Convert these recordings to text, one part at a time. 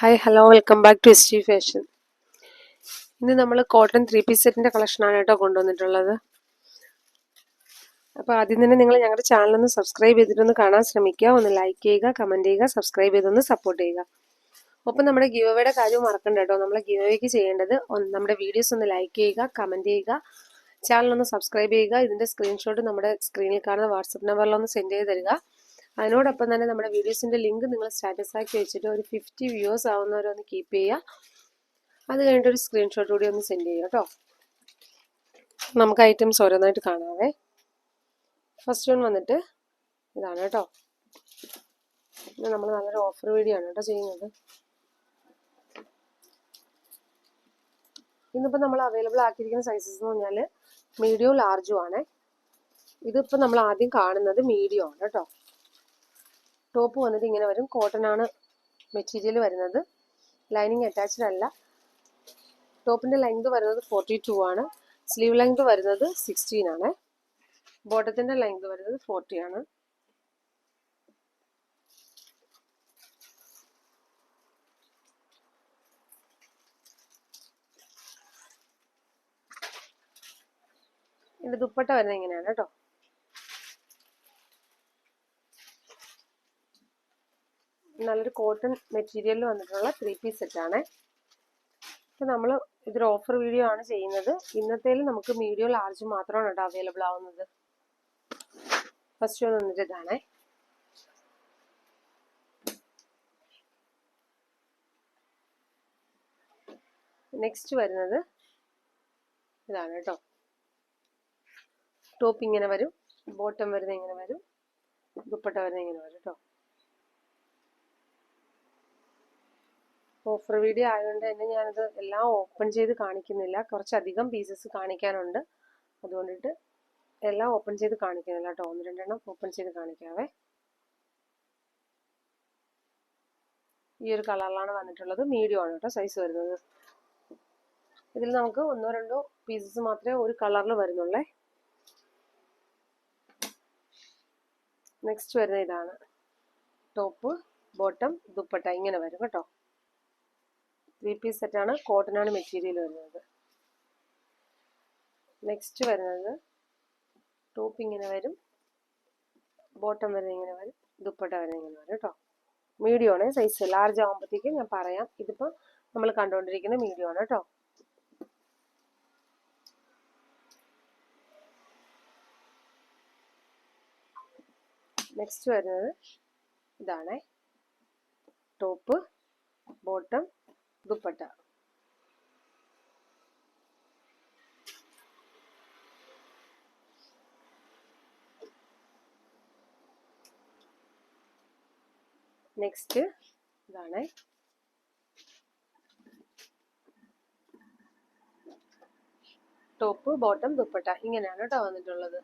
Hi hello welcome back to S fashion ഇന്ന് നമ്മൾ cotton three piece സെറ്റിന്റെ കളക്ഷനാണ് കേട്ടോ കൊണ്ടുവന്നിട്ടുള്ളത്. അപ്പോൾ ആദ്യം തന്നെ നിങ്ങൾ ഞങ്ങളുടെ ചാനലൊന്ന് സബ്സ്ക്രൈബ് ചെയ്തിട്ടൊന്ന് കാണാൻ ശ്രമിക്കുക. ഒന്ന് ലൈക്ക് ചെയ്യുക കമന്റ് ചെയ്യുക സബ്സ്ക്രൈബ് ചെയ്തൊന്ന് സപ്പോർട്ട് ചെയ്യുക. ഒപ്പം നമ്മുടെ ഗിവയുടെ കാര്യം മറക്കണ്ട കേട്ടോ. നമ്മൾ ഗിവയ്ക്ക് ചെയ്യേണ്ടത് നമ്മുടെ വീഡിയോസ് ഒന്ന് ലൈക്ക് ചെയ്യുക കമന്റ് ചെയ്യുക ചാനലൊന്ന് സബ്സ്ക്രൈബ് ചെയ്യുക. ഇതിന്റെ സ്ക്രീൻഷോട്ട് നമ്മുടെ സ്ക്രീനിൽ കാണുന്ന വാട്സപ്പ് നമ്പറിലൊന്ന് സെൻഡ് ചെയ്ത് തരിക. അതിനോടൊപ്പം തന്നെ നമ്മുടെ വീഡിയോസിന്റെ ലിങ്ക് നിങ്ങൾ സ്റ്റാറ്റസ് ആക്കി വെച്ചിട്ട് ഒരു ഫിഫ്റ്റി വ്യൂവേഴ്സ് ആവുന്നവരൊന്ന് കീപ്പ് ചെയ്യുക. അത് കഴിഞ്ഞിട്ട് ഒരു സ്ക്രീൻഷോട്ട് കൂടി ഒന്ന് സെൻഡ് ചെയ്യുക കേട്ടോ നമുക്ക് ഐറ്റംസ് ഓരോന്നായിട്ട് കാണാവേ. ഫസ്റ്റ് വൺ വന്നിട്ട് ഇതാണ് കേട്ടോ ഇത് നമ്മൾ നല്ലൊരു ഓഫർ വീഡിയോ ആണ് കേട്ടോ ചെയ്യുന്നത്. ഇന്നിപ്പോൾ നമ്മൾ അവൈലബിൾ ആക്കിയിരിക്കുന്ന സൈസസ് എന്ന് പറഞ്ഞാൽ മീഡിയവും ലാർജും ആണ്. ഇതിപ്പോൾ നമ്മൾ ആദ്യം കാണുന്നത് മീഡിയം ആണ് കേട്ടോ ടോപ്പ് വന്നിട്ട് ഇങ്ങനെ വരും. കോട്ടൺ ആണ് മെറ്റീരിയൽ വരുന്നത്. ലൈനിങ് അറ്റാച്ച്ഡ് അല്ല. ടോപ്പിന്റെ ലെങ്ത് വരുന്നത് ഫോർട്ടി ടു ആണ്. സ്ലീവ് ലെങ്ത് വരുന്നത് സിക്സ്റ്റീൻ ആണ്. ബോട്ടത്തിന്റെ ലെങ്ത് വരുന്നത് ഫോർട്ടി ആണ്. ഇത് ദുപ്പട്ട വരുന്നത് ഇങ്ങനെയാണ് കേട്ടോ. നല്ലൊരു കോട്ടൺ മെറ്റീരിയലിൽ വന്നിട്ടുള്ള ത്രീ പീസ് സെറ്റാണ് അപ്പോൾ നമ്മൾ ഇതൊരു ഓഫർ വീഡിയോ ആണ് ചെയ്യുന്നത്. ഇന്നത്തേൽ നമുക്ക് മീഡിയം ലാർജ് മാത്രമാണ് കേട്ടോ അവൈലബിൾ ആവുന്നത്. ഫസ്റ്റ് വന്നിട്ട് ഇതാണേ. നെക്സ്റ്റ് വരുന്നത് ഇതാണ് കേട്ടോ. ടോപ്പ് ഇങ്ങനെ വരും ബോട്ടം വരുന്നത് ഇങ്ങനെ വരും ദുപ്പട്ട വരുന്നത് ഇങ്ങനെ വരും കേട്ടോ. ഓഫർ വീഡിയോ ആയതുകൊണ്ട് തന്നെ ഞാനത് എല്ലാം ഓപ്പൺ ചെയ്ത് കാണിക്കുന്നില്ല. കുറച്ചധികം പീസസ് കാണിക്കാനുണ്ട്. അതുകൊണ്ടിട്ട് എല്ലാം ഓപ്പൺ ചെയ്ത് കാണിക്കുന്നില്ല കേട്ടോ. ഒന്ന് രണ്ടെണ്ണം ഓപ്പൺ ചെയ്ത് കാണിക്കാവേ. ഈ ഒരു കളറിലാണ് വന്നിട്ടുള്ളത്. മീഡിയം ആണ് കേട്ടോ സൈസ് വരുന്നത്. ഇതിൽ നമുക്ക് ഒന്നോ രണ്ടോ പീസസ് മാത്രമേ ഒരു കളറിൽ വരുന്നുള്ളേ. നെക്സ്റ്റ് വരുന്ന ഇതാണ്. ടോപ്പ് ബോട്ടം ദുപ്പട്ട ഇങ്ങനെ വരും കേട്ടോ. ത്രീ പീസ് സെറ്റാണ് കോട്ടനാണ് മെറ്റീരിയൽ വരുന്നത്. നെക്സ്റ്റ് വരുന്നത് ടോപ്പ് ഇങ്ങനെ വരും. ബോട്ടം വരുന്നത് ഇങ്ങനെ വരും. ദുപ്പട്ട വരുന്നത് ഇങ്ങനെ വരും കേട്ടോ മീഡിയം ആണ്. സൈസ് ലാർജ് ആകുമ്പോഴത്തേക്കും ഞാൻ പറയാം. ഇതിപ്പോൾ നമ്മൾ കണ്ടുകൊണ്ടിരിക്കുന്ന മീഡിയം ആണ് കേട്ടോ നെക്സ്റ്റ് വരുന്നത് ഇതാണ്. ടോപ്പ് ബോട്ടം ദുപ്പട്ട നെക്സ്റ്റ് ഇതാണ്. Top bottom dupatta. ഇങ്ങനെയാണ് കേട്ടോ വന്നിട്ടുള്ളത്.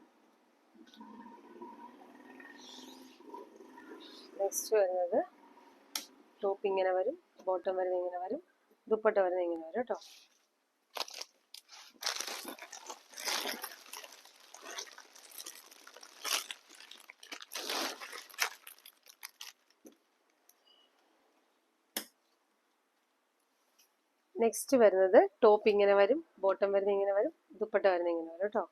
നെക്സ്റ്റ് വരുന്നത്. ടോപ്പ് ഇങ്ങനെ വരും ബോട്ടം വരുന്നത് ഇങ്ങനെ വരും. ദുപ്പട്ട വരുന്നത് ഇങ്ങനെ വരും കേട്ടോ. നെക്സ്റ്റ് വരുന്നത് ടോപ്പ് ഇങ്ങനെ വരും ബോട്ടം വരുന്നത് ഇങ്ങനെ വരും ദുപ്പട്ട വരുന്നത് ഇങ്ങനെ വരും കേട്ടോ.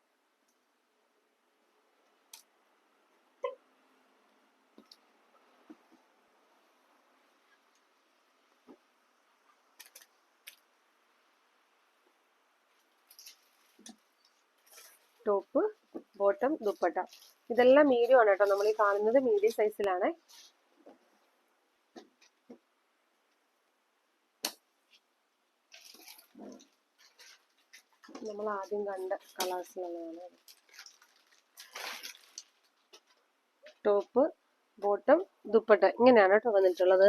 Top bottom dupatta. ഇതെല്ലാം മീഡിയം ആണ് കേട്ടോ. നമ്മൾ ഈ കാണുന്നത് മീഡിയം സൈസിലാണ് നമ്മൾ ആദ്യം കണ്ട കളേഴ്സിലുള്ളതാണ് ടോപ്പ് ബോട്ടം ദുപ്പട്ട ഇങ്ങനെയാണ് കേട്ടോ വന്നിട്ടുള്ളത്.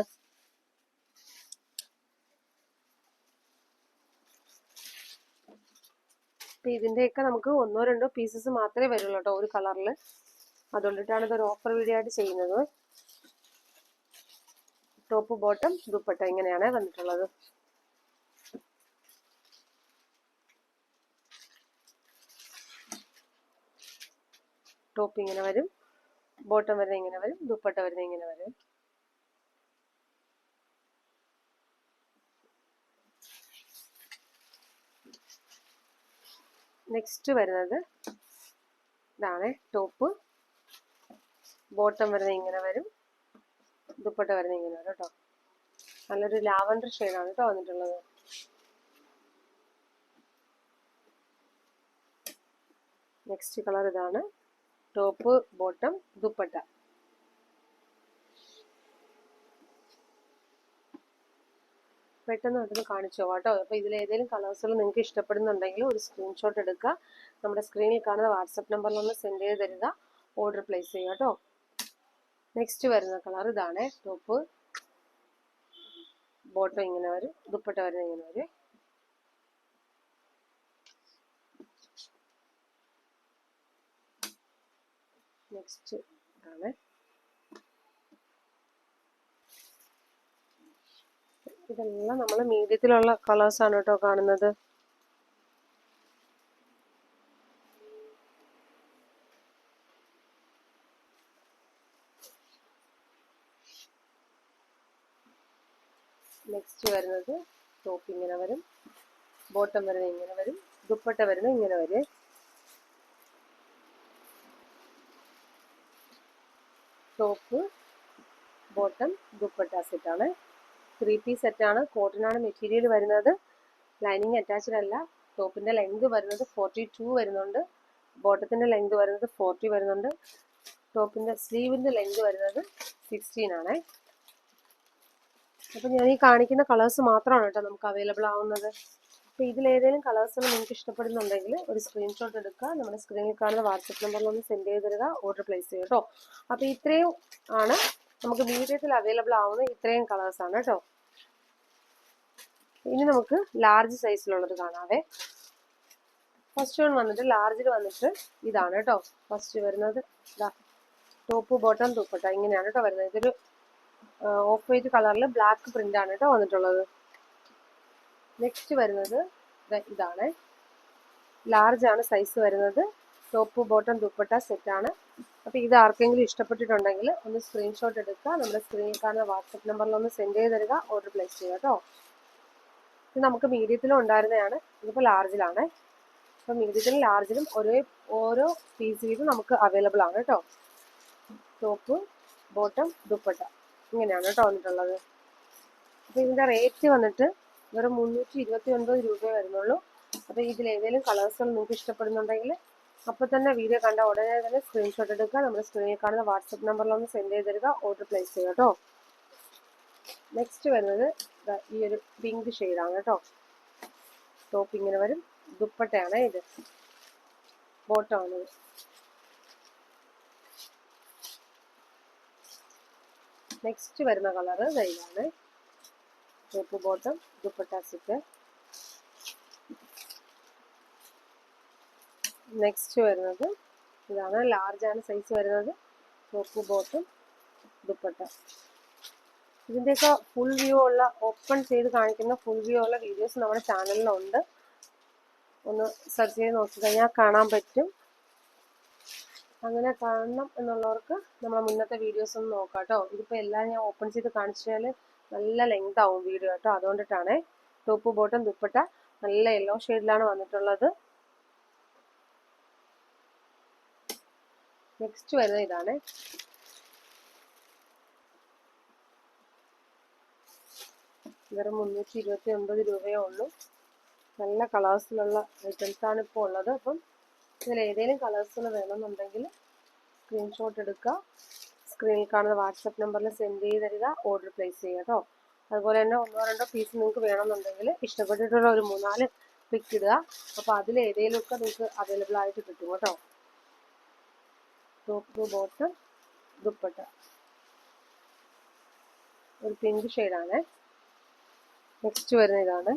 അപ്പൊ ഇതിന്റെയൊക്കെ നമുക്ക് ഒന്നോ രണ്ടോ പീസസ് മാത്രമേ വരുള്ളൂ കേട്ടോ ഒരു കളറിൽ അതുകൊണ്ടിട്ടാണ് ഇതൊരു ഓഫർ വീഡിയോ ആയിട്ട് ചെയ്യുന്നത്. ടോപ്പ് ബോട്ടം ദുപ്പട്ട ഇങ്ങനെയാണ് വന്നിട്ടുള്ളത്. ടോപ്പ് ഇങ്ങനെ വരും. ബോട്ടം വരുന്നത് ഇങ്ങനെ വരും. ദുപ്പട്ട വരുന്നത് ഇങ്ങനെ വരും. നെക്സ്റ്റ് വരുന്നത് ഇതാണ് ടോപ്പ് ബോട്ടം വരുന്നത് ഇങ്ങനെ വരും. ദുപ്പട്ട വരുന്നത് ഇങ്ങനെ വരും കേട്ടോ. നല്ലൊരു ലാവൻഡർ ഷെയ്ഡാണ് കേട്ടോ വന്നിട്ടുള്ളത്. നെക്സ്റ്റ് കളർ ഇതാണ്. Top bottom dupatta. പെട്ടെന്ന് അതൊന്ന് കാണിച്ചോ കേട്ടോ. അപ്പോൾ ഇതിൽ ഏതെങ്കിലും കളേഴ്സുകൾ നിങ്ങൾക്ക് ഇഷ്ടപ്പെടുന്നുണ്ടെങ്കിൽ ഒരു സ്ക്രീൻഷോട്ട് എടുക്കുക. നമ്മുടെ സ്ക്രീനിൽ കാണുന്ന വാട്സപ്പ് നമ്പറിൽ ഒന്ന് സെൻഡ് ചെയ്ത് തരിക. ഓർഡർ പ്ലേസ് ചെയ്യുക കേട്ടോ. നെക്സ്റ്റ് വരുന്ന കളർ ഇതാണ് ടോപ്പ് ബോട്ടം ഇങ്ങനെ വരും. ദുപ്പട്ട വരുന്ന ഇങ്ങനെ വരും. നെക്സ്റ്റ് ആണ്. ഇതെല്ലാം നമ്മൾ മീഡിയത്തിലുള്ള കളേഴ്സ് ആണ് കേട്ടോ കാണുന്നത്. നെക്സ്റ്റ് വരുന്നത് ടോപ്പ് ഇങ്ങനെ വരും. ബോട്ടം വരുന്നത് ഇങ്ങനെ വരും. ദുപ്പട്ട വരുന്നത് ഇങ്ങനെ വരും. ടോപ്പ് ബോട്ടം ദുപ്പട്ട സെറ്റാണ് ത്രീ പീസ് സെറ്റാണ് കോട്ടനാണ് മെറ്റീരിയൽ വരുന്നത്. ലൈനിങ് അറ്റാച്ച്ഡ് അല്ല. ടോപ്പിന്റെ ലെങ്ത് വരുന്നത് ഫോർട്ടി ടു വരുന്നുണ്ട് ബോട്ടത്തിന്റെ ലെങ്ത് വരുന്നത് ഫോർട്ടി വരുന്നുണ്ട്. ടോപ്പിന്റെ സ്ലീവിന്റെ ലെങ്ത് വരുന്നത് സിക്സ്റ്റീൻ ആണേ. അപ്പം ഞാൻ ഈ കാണിക്കുന്ന കളേഴ്സ് മാത്രമാണ് കേട്ടോ നമുക്ക് അവൈലബിൾ ആവുന്നത്. അപ്പോൾ ഇതിലേതെങ്കിലും കളേഴ്സ് നിങ്ങൾക്ക് ഇഷ്ടപ്പെടുന്നുണ്ടെങ്കിൽ ഒരു സ്ക്രീൻഷോട്ട് എടുക്കുക. നമ്മുടെ സ്ക്രീനിൽ കാണുന്ന വാട്സപ്പ് നമ്പറിൽ ഒന്ന് സെൻഡ് ചെയ്ത് തരിക. ഓർഡർ പ്ലേസ് ചെയ്യുക കേട്ടോ. അപ്പോൾ ഇത്രയും ആണ് നമുക്ക് മീഡിയത്തിൽ അവൈലബിൾ ആവുന്ന ഇത്രയും കളേഴ്സ് ആണ് കേട്ടോ ഇനി നമുക്ക് ലാർജ് സൈസിലുള്ളത് കാണാവേ. ഫസ്റ്റ് വൺ വന്നിട്ട് ലാർജിൽ വന്നിട്ട് ഇതാണ് കേട്ടോ ഫസ്റ്റ് വരുന്നത് ഇതാ ടോപ്പ് ബോട്ടം ദുപ്പട്ട ഇങ്ങനെയാണ് കേട്ടോ വരുന്നത്. ഇതൊരു ഓഫ് വൈറ്റ് കളറിൽ ബ്ലാക്ക് പ്രിന്റ് ആണ് കേട്ടോ വന്നിട്ടുള്ളത്. നെക്സ്റ്റ് വരുന്നത് ഇതാണ്. ലാർജ് ആണ് സൈസ് വരുന്നത്. ടോപ്പ് ബോട്ടം ദുപ്പട്ട സെറ്റ് ആണ്. അപ്പോൾ ഇത് ആർക്കെങ്കിലും ഇഷ്ടപ്പെട്ടിട്ടുണ്ടെങ്കിൽ ഒന്ന് സ്ക്രീൻഷോട്ട് എടുക്കുക. നമ്മുടെ സ്ക്രീനിൽ കാണുന്ന വാട്സപ്പ് നമ്പറിൽ ഒന്ന് സെൻഡ് ചെയ്ത് തരിക. ഓർഡർ പ്ലേസ് ചെയ്യുക കേട്ടോ. ഇത് നമുക്ക് മീഡിയത്തിലും ഉണ്ടായിരുന്നതാണ്. ഇതിപ്പോൾ ലാർജിലാണ് അപ്പോൾ മീഡിയത്തിലും ലാർജിലും ഒരേ ഓരോ പീസ് വീത് നമുക്ക് അവൈലബിൾ ആണ് കേട്ടോ. Top bottom dupatta. ഇങ്ങനെയാണ് കേട്ടോ വന്നിട്ടുള്ളത്. അപ്പോൾ ഇതിന്റെ റേറ്റ് വന്നിട്ട് വെറും മുന്നൂറ്റി ഇരുപത്തി ഒൻപത് രൂപയെ വരുന്നുള്ളൂ. അപ്പോൾ ഇതിൽ ഏതെങ്കിലും കളേഴ്സുകൾ നിങ്ങൾക്ക് ഇഷ്ടപ്പെടുന്നുണ്ടെങ്കിൽ അപ്പോൾ തന്നെ വീഡിയോ കണ്ട ഉടനെ തന്നെ സ്ക്രീൻഷോട്ട് എടുക്കുക. നമ്മുടെ സ്ക്രീനിൽ കാണുന്ന വാട്സപ്പ് നമ്പറിലൊന്ന് സെൻഡ് ചെയ്ത് തരിക ഓർഡർ പ്ലേസ് ചെയ്യുക കേട്ടോ. നെക്സ്റ്റ് വരുന്നത് ഈ ഒരു പിങ്ക് ഷെയ്ഡാണ് കേട്ടോ. ടോപ്പ് ഇങ്ങനെ വരും. ദുപ്പട്ടയാണ് ഇത്. ബോട്ടമാണ് ആണ് നെക്സ്റ്റ് വരുന്ന കളറ് ഇതാണ്. Top bottom dupatta set. Next വരുന്നത് ഇതാണ് ലാർജ് ആണ് സൈസ് വരുന്നത്. ടോപ്പ് ബോട്ടും ദുപ്പട്ട. ഇതിന്റെയൊക്കെ ഫുൾ വ്യൂ ഉള്ള ഓപ്പൺ ചെയ്ത് കാണിക്കുന്ന ഫുൾ വ്യൂ ഉള്ള വീഡിയോസ് നമ്മുടെ ചാനലിലുണ്ട് ഒന്ന് സെർച്ച് ചെയ്ത് നോക്കി കഴിഞ്ഞാൽ കാണാൻ പറ്റും. അങ്ങനെ കാണണം എന്നുള്ളവർക്ക് നമ്മളെ മുന്നത്തെ വീഡിയോസ് ഒന്ന് നോക്കാം കേട്ടോ. ഇതിപ്പോൾ എല്ലാം ഞാൻ ഓപ്പൺ ചെയ്ത് കാണിച്ചാൽ നല്ല ലെങ്ത് ആവും വീഡിയോ കേട്ടോ. അതുകൊണ്ടിട്ടാണേ. ടോപ്പ് ബോട്ടം ദുപ്പട്ട നല്ല യെല്ലോ ഷെയ്ഡിലാണ് വന്നിട്ടുള്ളത്. നെക്സ്റ്റ് വരുന്നത് ഇതാണ്. വെറും മുന്നൂറ്റി ഇരുപത്തി ഒൻപത് രൂപയേ ഉള്ളൂ. നല്ല കളേഴ്സിലുള്ള ഐറ്റംസ് ആണ് ഇപ്പോൾ ഉള്ളത്. അപ്പം ഇതിൽ ഏതെങ്കിലും കളേഴ്സുകൾ വേണമെന്നുണ്ടെങ്കിൽ സ്ക്രീൻഷോട്ട് എടുക്കുക. സ്ക്രീനിൽ കാണുന്ന വാട്സപ്പ് നമ്പറിൽ സെൻഡ് ചെയ്ത് തരിക ഓർഡർ പ്ലേസ് ചെയ്യുക കേട്ടോ അതുപോലെ തന്നെ ഒന്നോ രണ്ടോ പീസ് നിങ്ങൾക്ക് വേണമെന്നുണ്ടെങ്കിൽ ഇഷ്ടപ്പെട്ടിട്ടുള്ള ഒരു മൂന്നാൽ പിക്ക് ഇടുക. അപ്പോൾ അതിൽ ഏതെങ്കിലുമൊക്കെ നിങ്ങൾക്ക് അവൈലബിൾ ആയിട്ട് കിട്ടും കേട്ടോ ടോപ്പ് ബോട്ടം ദുപ്പട്ട ഒരു പിങ്ക് ഷെയ്ഡാണ് നെക്സ്റ്റ് വരുന്ന ഇതാണ്.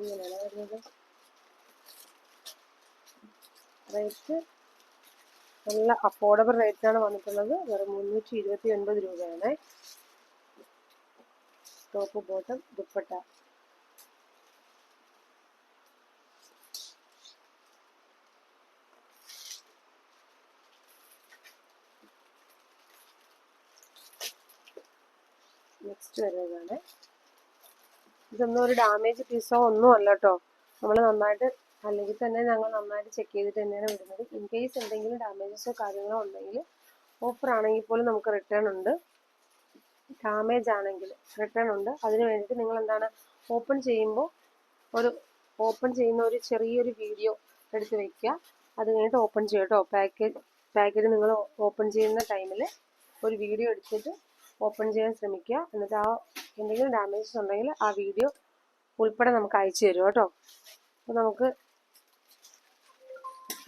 ഇങ്ങനെയാണ് വരുന്നത്. റേറ്റ് നല്ല അഫോർഡബിൾ റേറ്റാണ് വന്നിട്ടുള്ളത്. വെറും മുന്നൂറ്റി ഇരുപത്തി ഒൻപത് രൂപയാണ്. ടോപ്പ് ബോട്ടം ദുപ്പട്ട നെക്സ്റ്റ് വരുന്നതാണ്. ഇതൊന്നും ഒരു ഡാമേജ് പീസോ ഒന്നും അല്ല കേട്ടോ നമ്മൾ നന്നായിട്ട് അല്ലെങ്കിൽ തന്നെ ഞങ്ങൾ നന്നായിട്ട് ചെക്ക് ചെയ്തിട്ട് തന്നെയാണ് വിടുന്നത്. ഇൻ കേസ് എന്തെങ്കിലും ഡാമേജസോ കാര്യങ്ങളോ ഉണ്ടെങ്കിൽ ഓഫർ ആണെങ്കിൽ പോലും നമുക്ക് റിട്ടേൺ ഉണ്ട്. ഡാമേജ് ആണെങ്കിൽ റിട്ടേൺ ഉണ്ട്. അതിന് വേണ്ടിയിട്ട് നിങ്ങൾ എന്താണ് ഓപ്പൺ ചെയ്യുമ്പോൾ ഒരു ഓപ്പൺ ചെയ്യുന്ന ഒരു ചെറിയൊരു വീഡിയോ എടുത്ത് വെക്കുക. അത് കഴിഞ്ഞിട്ട് ഓപ്പൺ ചെയ്യട്ടോ പാക്കേജ് പാക്കറ്റ് നിങ്ങൾ ഓപ്പൺ ചെയ്യുന്ന ടൈമിൽ ഒരു വീഡിയോ എടുത്തിട്ട് ഓപ്പൺ ചെയ്യാൻ ശ്രമിക്കുക. എന്നിട്ട് ആ എന്തെങ്കിലും ഡാമേജസ് ഉണ്ടെങ്കിൽ ആ വീഡിയോ ഉൾപ്പെടെ നമുക്ക് അയച്ചു തരും കേട്ടോ? അപ്പോൾ നമുക്ക്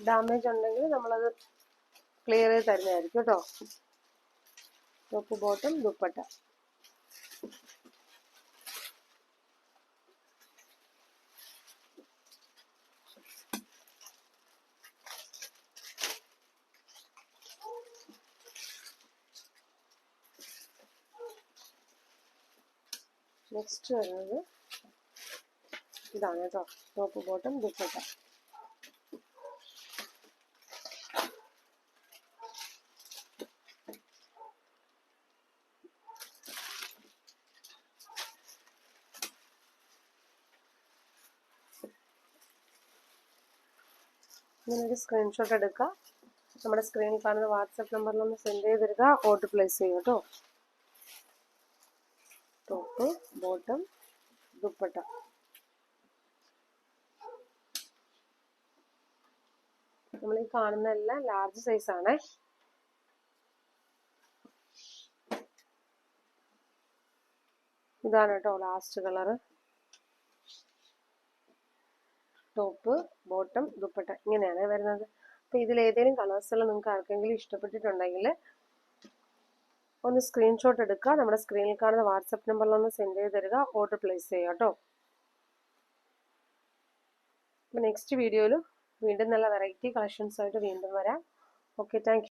ഡാമേജ് ഉണ്ടെങ്കിൽ നമ്മളത് ക്ലിയർ ചെയ്ത് തരുന്നതായിരിക്കും കേട്ടോ. Top bottom dupatta. നെക്സ്റ്റ് വരുന്നത് ഇതാണ് കേട്ടോ ടോപ്പ് ബോട്ടം ദുപ്പട്ട ഇങ്ങനൊരു സ്ക്രീൻഷോട്ട് എടുക്കുക നമ്മുടെ സ്ക്രീനിൽ കാണുന്ന വാട്സപ്പ് നമ്പറിലൊന്ന് സെൻഡ് ചെയ്തിടുക ഓർഡർ പ്ലേസ് ചെയ്യുക കേട്ടോ. ടോപ്പ് ബോട്ടം ദുപ്പട്ട നമ്മൾ ഈ കാണുന്ന എല്ലാം ലാർജ് സൈസ് ആണ്. ഇതാണ് കേട്ടോ last colour top bottom dupatta ഇങ്ങനെയാണ് വരുന്നത്. അപ്പോൾ ഏതെങ്കിലും കളേഴ്സെല്ലാം നിങ്ങൾക്ക് ആർക്കെങ്കിലും ഇഷ്ടപ്പെട്ടിട്ടുണ്ടെങ്കിൽ ഒന്ന് സ്ക്രീൻഷോട്ട് എടുക്കുക നമ്മുടെ സ്ക്രീനിൽ കാണുന്ന വാട്സപ്പ് നമ്പറിൽ ഒന്ന് സെൻഡ് ചെയ്ത് തരിക. ഓർഡർ പ്ലേസ് ചെയ്യുക കേട്ടോ നെക്സ്റ്റ് വീഡിയോയിൽ വീണ്ടും നല്ല വെറൈറ്റി കളക്ഷൻസ് ആയിട്ട് വീണ്ടും വരാം. Okay thank